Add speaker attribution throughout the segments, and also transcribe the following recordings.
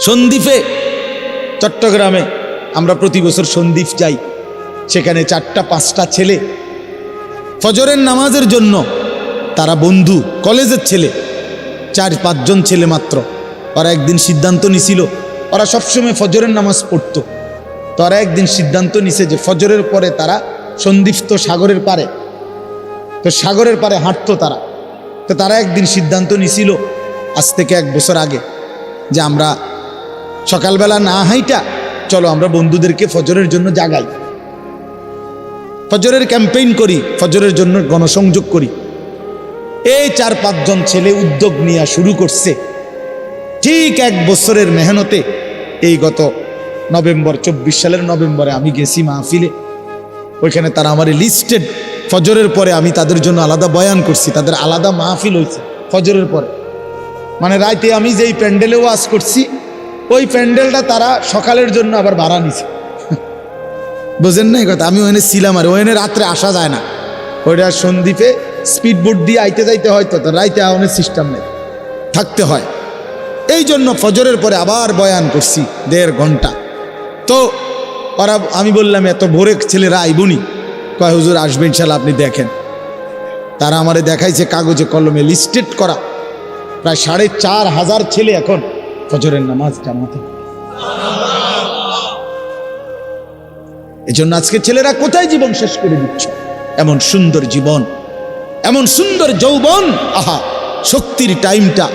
Speaker 1: সন্দ্বীপে, চট্টগ্রামে আমরা প্রতি বছর সন্দ্বীপ যাই। সেখানে চারটা, পাঁচটা ছেলে। ফজরের নামাজের জন্য তারা বন্ধু, কলেজের ছেলে। চার, পাঁচজন ছেলে মাত্র। ওরা একদিন সিদ্ধান্ত নিছিল, ওরা সবসময় ফজরের নামাজ পড়তো। তো ওরা একদিন সিদ্ধান্ত নিছে যে ফজরের পরে তারা সন্দিপ্ত সাগরের পারে তো সাগরের পারে হাঁটতো তারা। তো তারা একদিন সিদ্ধান্ত নিছিল আজ থেকে এক বছর আগে যে আমরা সকালবেলা না হাইটা, চলো আমরা বন্ধুদেরকে ফজরের জন্য জাগাই। ফজরের ক্যাম্পেইন করি, ফজরের জন্য গণসংযোগ করি। এই চার পাঁচজন ছেলে উদ্যোগ নেওয়া শুরু করছে। ঠিক এক বছরের মেহনতে এই গত নভেম্বর, চব্বিশ সালের নভেম্বরে আমি গেছি মাহফিলে। ওইখানে তারা আমার লিস্টেড ফজরের পরে আমি তাদের জন্য আলাদা বয়ান করছি, তাদের আলাদা মাহফিল হয়েছে ফজরের পরে। মানে রাইতে আমি যেই প্যান্ডেলে ওয়াজ করছি, ওই প্যান্ডেলটা তারা সকালের জন্য আবার ভাড়া নিছে। বোঝেন না এই কথা? আমি ওখানে ছিলাম আর ওখানে রাত্রে আসা যায় না। ওইটা সন্দ্বীপে স্পিড বোট দিয়ে আইতে যাইতে হয় তো তো রাইতে আওয়ানের সিস্টেম নেই। থাকতে হয়। এই জন্য ফজরের পরে আবার বয়ান করছি দেড় ঘণ্টা। তো ওরা, আমি বললাম, এত ভোরে ছেলেরা আইবনি? কয়, হুজুর, আসবেন, ইনশাল্লাহ আপনি দেখেন। তারা আমারে দেখাইছে কাগজে কলমে লিস্টেড করা। প্রায় সাড়ে চার হাজার ছেলে এখন ফজরের নামাজ জামাতে। এজন্য আজকে ছেলেরা কোথায় জীবন শেষ করে দিচ্ছ? এমন সুন্দর জীবন, এমন সুন্দর যৌবন, আহা, শক্তির টাইমটা,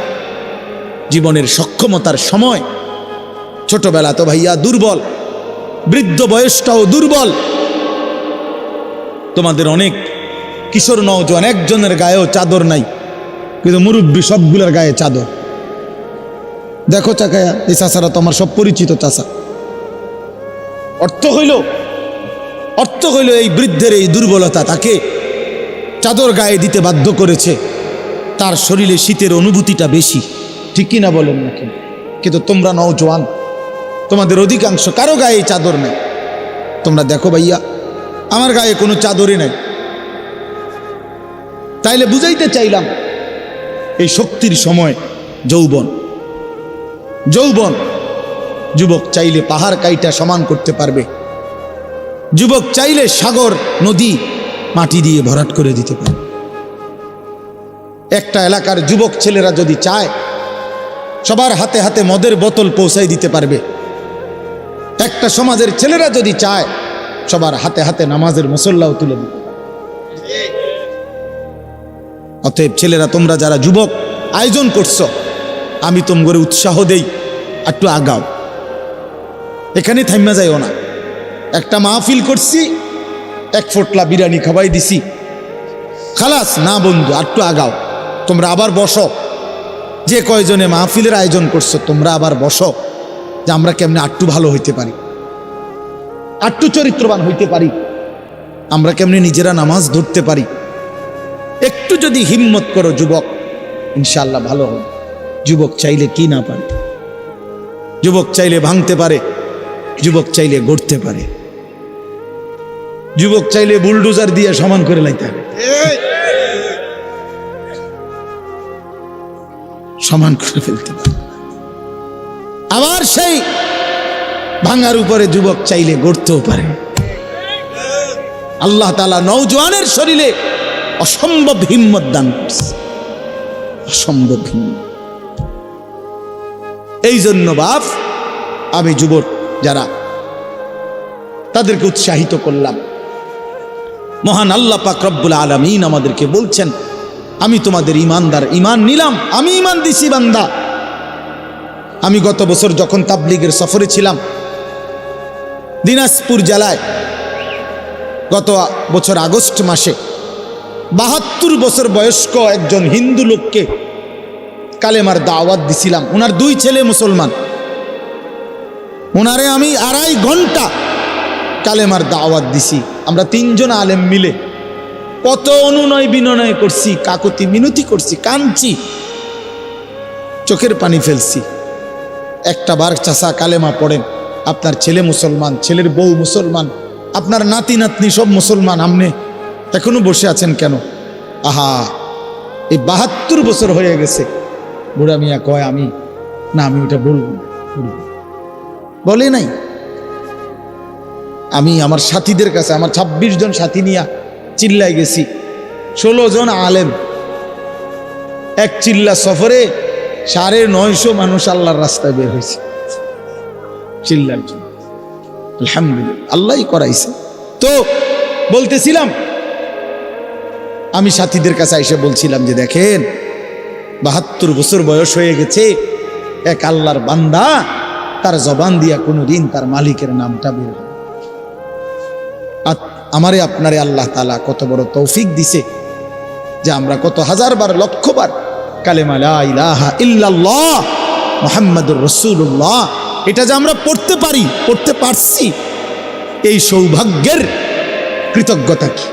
Speaker 1: জীবনের সক্ষমতার সময়। ছোটবেলা তো ভাইয়া দুর্বল, বৃদ্ধ বয়সটাও দুর্বল। তোমাদের অনেক কিশোর নওজোয়ান, একজনের গায়েও চাদর নাই। কিন্তু মুরব্বী সবগুলোর গায়ে চাদর। দেখো চাকায়া, এই চাষারা তো আমার সব পরিচিত চাষা অর্থ হইল অর্থ হইল এই বৃদ্ধের এই দুর্বলতা, তাকে চাদর গায়ে দিতে বাধ্য করেছে। তার শরীরে শীতের অনুভূতিটা বেশি। ঠিক কিনা বলেন না কেন? কিন্তু তোমরা নওজোয়ান, তোমাদের অধিকাংশ কারও গায়ে চাদর নেই। তোমরা দেখো ভাইয়া, আমার গায়ে কোনো চাদরই নেই। তাইলে বুঝাইতে চাইলাম এই শক্তির সময় যৌবন। যৌবন, যুবক চাইলে পাহাড় কাইটা সমান করতে পারবে। যুবক চাইলে সাগর, নদী, মাটি দিয়ে ভরাট করে দিতে পারে একটা এলাকার যুবক ছেলেরা যদি চায়, সবার হাতে হাতে মদের বোতল পৌঁছাই দিতে পারবে। একটা সমাজের ছেলেরা যদি চায়, সবার হাতে হাতে নামাজের মুসল্লাও তুলে দিতে অতএব ছেলেরা, তোমরা যারা যুবক, আয়োজন করছ, আমি তোমগরে উৎসাহ দেই। একটু আগাও। এখানে থাইমা যাইও না। একটা মাহফিল করছি, এক ফোটলা বিরিয়ানি খাওয়াই দিছি। খালাস, না বন্ধু, একটু আগাও। তোমরা আবার বসো। যে কয়জনে মাহফিলের আয়োজন করছ, তোমরা আবার বসো। যে আমরা কেমনে আটটু ভালো হইতে পারি। আটটু চরিত্রবান হইতে পারি। আমরা কেমনে নিজেরা নামাজ ধরতে পারি। একটু যদি হিম্মত করো যুবক ইনশাল্লাহ ভালো হবে। যুবক চাইলে কি না পারে? যুবক চাইলে ভাঙতে পারে, যুবক চাইলে গড়তে পারে। যুবক চাইলে বুলডোজার দিয়ে সমান করে লাইতে হবে। সমান করে ফেলতে পারে আবার সেই ভাঙার উপরে যুবক চাইলে গড়তেও পারে। আল্লাহ তালা নৌজওয়ানের শরীরে অসম্ভব হিম্মত দান করছে অসম্ভব হিম্মত এই জন্য বাপ, আমি যুবক যারা, তাদেরকে উৎসাহিত করলাম। মহান আল্লাহ পাক রব্বুল আলমিন আমাদেরকে বলছেন, আমি তোমাদের ইমানদার ইমান নিলাম, আমি ইমান দিছি বান্দা। আমি গত বছর যখন তাবলিগের সফরে ছিলাম, দিনাজপুর জেলায়, গত বছর আগস্ট মাসে বাহাত্তর বছর বয়স্ক একজন হিন্দু লোককে কালেমার দাওয়াত দিছিলাম। ওনার দুই ছেলে মুসলমান। ওনারে আমি আড়াই ঘণ্টা কালেমার দাওয়াত দিছি। আমরা তিনজন আলেম মিলে কত অনুনয় বিনয় করছি, কাকতি মিনতি করছি, কাঁদছি, চোখের পানি ফেলছি। একটা বার চাষা কালেমা পড়েন, আপনার ছেলে মুসলমান, ছেলের বউ মুসলমান, আপনার নাতি নাতনি সব মুসলমান, আমনে এখনও বসে আছেন কেন? আহা, এই বাহাত্তর বছর হয়ে গেছে। বুড়া মিয়া কয়, আমি? না, আমি ওটা বলব বলে নাই। আমি আমার সাথীদের কাছে, আমার ২৬ জন সাথী নিয়ে চিল্লায় গেছি। ষোলো জন আলেম। এক চিল্লা সফরে সাড়ে নয়শো মানুষ আল্লাহর রাস্তায় বের হয়েছে। চিল্লার জন্য। আলহামদুলিল্লাহ, আল্লাহই করাইছে। তো বলতেছিলাম আমি সাথীদের কাছে এসে বলছিলাম যে দেখেন, বাহাত্তর বছর বয়স হয়ে গেছে, এক আল্লাহর বান্দা তার জবান দিয়া কোনো দিন তার মালিকের নামটা বের আমারে আপনারে আল্লাহ তালা কত বড় তৌফিক দিছে যে আমরা কত হাজার বার, লক্ষ বার কালেমা লা ইলাহা রাসূলুল্লাহ, এটা যে আমরা পড়তে পারি, পড়তে পারছি, এই সৌভাগ্যের কৃতজ্ঞতা কি?